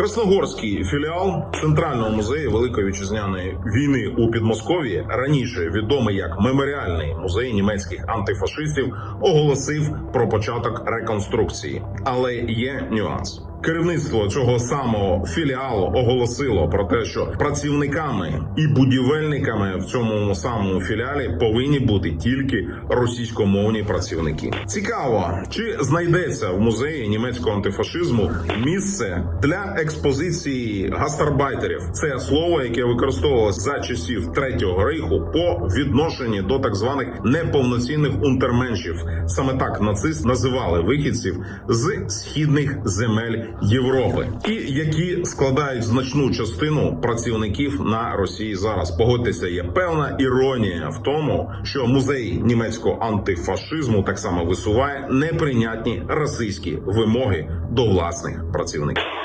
Красногорський філіал Центрального музею Великої вітчизняної війни у Підмосков'ї, раніше відомий як Меморіальний музей німецьких антифашистів, оголосив про початок реконструкції. Але є нюанс. Керівництво цього самого філіалу оголосило про те, що працівниками і будівельниками в цьому самому філіалі повинні бути тільки російськомовні працівники. Цікаво, чи знайдеться в музеї німецького антифашизму місце для експозиції гастарбайтерів. Це слово, яке використовувалось за часів третього рейху по відношенні до так званих неповноцінних унтерменшів. Саме так нацист називали вихідців з східних земель Європи, і які складають значну частину працівників на Росії зараз. Погодьтеся, є певна іронія в тому, що музей німецького антифашизму так само висуває неприйнятні російські вимоги до власних працівників.